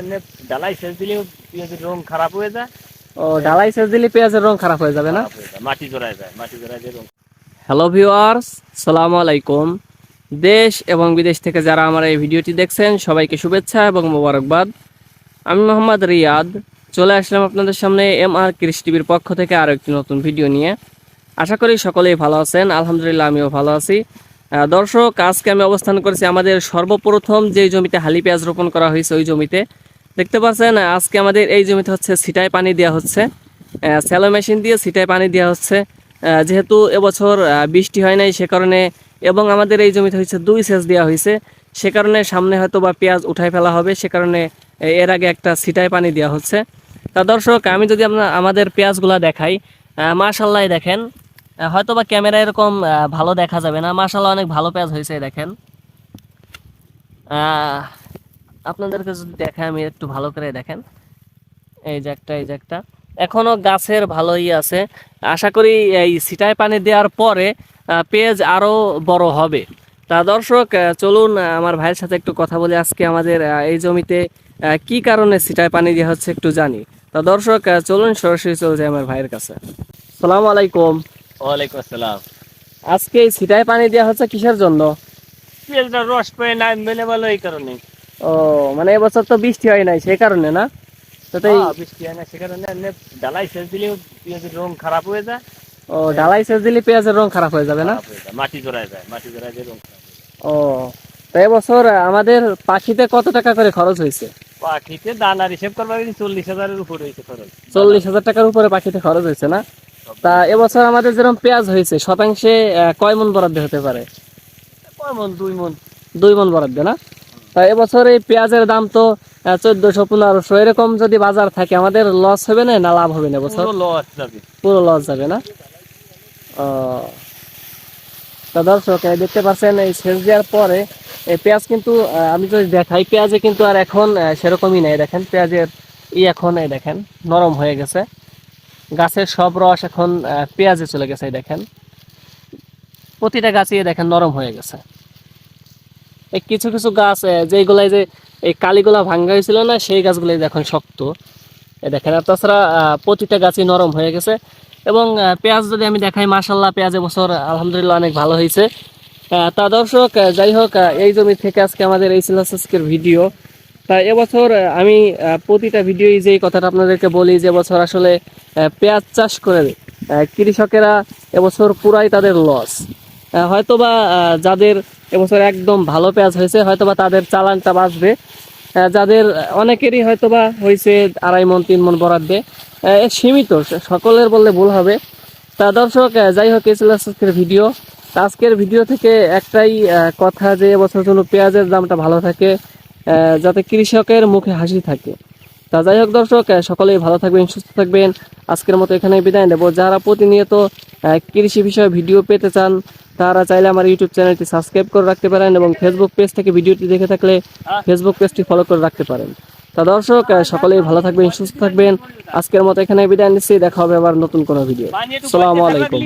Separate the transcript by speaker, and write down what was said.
Speaker 1: এমনি ডালাই সেচ দিলেও পেঁয়াজের রং খারাপ হয়ে যায়।
Speaker 2: ও ডালাই সেচ দিলে পেঁয়াজের রং খারাপ হয়ে যাবে না?
Speaker 1: খারাপ হয়ে যায়, মাটি জড়ায় যায় মাটি জড়ায় যে রং।
Speaker 2: হ্যালো ভিউয়ার্স সালামু আলাইকুম। দেশ এবং বিদেশ থেকে যারা আমার এই ভিডিওটি দেখছেন সবাইকে শুভেচ্ছা এবং মোবারকবাদ। আমি মোহাম্মদ রিয়াদ চলে আসলাম আপনাদের সামনে এম আর কৃষি টিভির পক্ষ থেকে আরও একটি নতুন ভিডিও নিয়ে। আশা করি সকলেই ভালো আছেন আলহামদুলিল্লাহ আমিও ভালো আছি। দর্শক আজকে আমি অবস্থান করেছি আমাদের সর্বপ্রথম যে জমিতে হালি পেঁয়াজ রোপণ করা হয়েছে ওই জমিতে। দেখতে পাচ্ছেন, আজকে আমাদের এই জমিতে হচ্ছে ছিটায় পানি দেওয়া হচ্ছে। স্যালো মেশিন দিয়ে ছিটায় পানি দেওয়া হচ্ছে। যেহেতু এবছর বৃষ্টি হয় নাই, সে কারণে এবং আমাদের এই জমিতে হচ্ছে দুই সেচ দেওয়া হয়েছে। সে কারণে সামনে হয়তো বা পেঁয়াজ উঠাই ফেলা হবে, সে কারণে এর আগে একটা ছিটায় পানি দেওয়া হচ্ছে। তা দর্শক, আমি যদি আপনার, আমাদের পেঁয়াজগুলা দেখাই মাশাল্লাহ দেখেন হয়তো বা ক্যামেরা এরকম ভালো দেখা যাবে না। মাশাল্লাহ অনেক ভালো পেঁয়াজ হয়েছে দেখেন। আপনাদেরকে যদি দেখাই আমি একটু ভালো করে দেখেন। এই যে একটা এই যে একটা। এখনও গাছের ভালোই আছে। আশা করি এই সিটায় পানি দেওয়ার পরে আহ, পেঁয়াজ আরও বড় হবে। তা দর্শক চলুন আমার ভাইয়ের সাথে একটু কথা বলে আজকে আমাদের এই জমিতে কি কারণে সিটায় পানি দেওয়া হচ্ছে একটু জানি। তা দর্শক চলুন সরাসরি চলে যাই আমার ভাইয়ের কাছে। সালাম আলাইকুম।
Speaker 1: ওয়ালাইকুম আসসালাম।
Speaker 2: আজকে এই সিটায় পানি দেওয়া হচ্ছে কিসের জন্য?
Speaker 1: রস পেয়ে না মেলে বলো এই কারণে।
Speaker 2: ও মানে এবছর তো বৃষ্টি হয় নাই সেই কারণে না? তো তাই
Speaker 1: হ্যাঁ, বৃষ্টি হয় না সে কারণে ডালাই সেচ দিলেও পেঁয়াজের রং খারাপ হয়ে যায়।
Speaker 2: ও ডালাই সেচ দিলে পেঁয়াজের রং খারাপ হয়ে যাবে না?
Speaker 1: যায়, মাটি জড়ায় যায় মাটি জড়ায় যে রং যায়।
Speaker 2: ও তো এবছর আমাদের পাখিতে কত টাকা করে খরচ হয়েছে?
Speaker 1: পাখিতে দানার হিসেব করবা গেলে চল্লিশ হাজারের উপরে হয়েছে খরচ।
Speaker 2: চল্লিশ হাজার টাকার উপরে পাখিতে খরচ হয়েছে না? তা এবছর আমাদের যেরকম পেঁয়াজ হয়েছে শতাংশে কয় মন বরাদ্দ হতে পারে?
Speaker 1: কয় মন? দুই মন।
Speaker 2: দুই মন বরাদ্দ না? এবছর এই পেঁয়াজের দাম তো চোদ্দশো পনেরোশো এরকম যদি বাজার থাকে আমাদের লস হবে না না লাভ হবে না এবছর?
Speaker 1: পুরো লস যাবে।
Speaker 2: পুরো লস যাবে না? তা দর্শক দেখতে পাচ্ছেন এই সেচ দেওয়ার পরে এই পেঁয়াজ কিন্তু আমি যদি দেখাই পেঁয়াজে কিন্তু আর এখন সেরকমই নেই দেখেন পেঁয়াজের ই এখন এই দেখেন নরম হয়ে গেছে। গাছের সব রস এখন পেঁয়াজে চলে গেছে দেখেন। প্রতিটা গাছই দেখেন নরম হয়ে গেছে। কিছু কিছু গাছ যেগুলাই যে এই কালিগুলা ভাঙ্গা হয়েছিল না, সেই গাছগুলাই এখন শক্ত। দেখেন, আর তাছাড়া প্রতিটা গাছই নরম হয়ে গেছে। এবং পেঁয়াজ যদি আমি দেখাই মাসাল্লাহ পেঁয়াজ বছর, আলহামদুলিল্লাহ, অনেক ভালো হয়েছে। তা দর্শক যাই হোক এই জমি থেকে আজকে আমাদের এই ছিল ভিডিও। তা এবছর আমি প্রতিটা ভিডিওই যে কথাটা আপনাদেরকে বলি, যে এবছর আসলে পেঁয়াজ চাষ করে কৃষকেরা এবছর পুরাই তাদের লস হয়তোবা যাদের এবছর একদম ভালো পেঁয়াজ হয়েছে, হয়তোবা তাদের চালানটা বাঁচবে যাদের অনেকেরই হয়তোবা হয়েছে আড়াই মন, তিন মন বরাদ্দে সীমিত সকলের বললে ভুল হবে। তা দর্শক যাই হোক ছিল আজকের ভিডিও। আজকের ভিডিও থেকে একটাই কথা যে এবছর জন্য পেঁয়াজের দামটা ভালো থাকে যাতে কৃষকের মুখে হাসি থাকে। তা যাই হোক দর্শক সকলেই ভালো থাকবেন, সুস্থ থাকবেন। আজকের মতো এখানে বিদায় নেব। যারা প্রতিনিয়ত কৃষি বিষয়ে ভিডিও পেতে চান তারা চাইলে আমার ইউটিউব চ্যানেলটি সাবস্ক্রাইব করে রাখতে পারেন এবং ফেসবুক পেজ থেকে ভিডিওটি দেখে থাকলে ফেসবুক পেজটি ফলো করে রাখতে পারেন। তা দর্শক সকলেই ভালো থাকবেন সুস্থ থাকবেন। আজকের মতো এখানে বিদায় নিচ্ছি দেখা হবে আবার নতুন কোনো ভিডিও
Speaker 1: পয়সা
Speaker 2: আলাইকুম।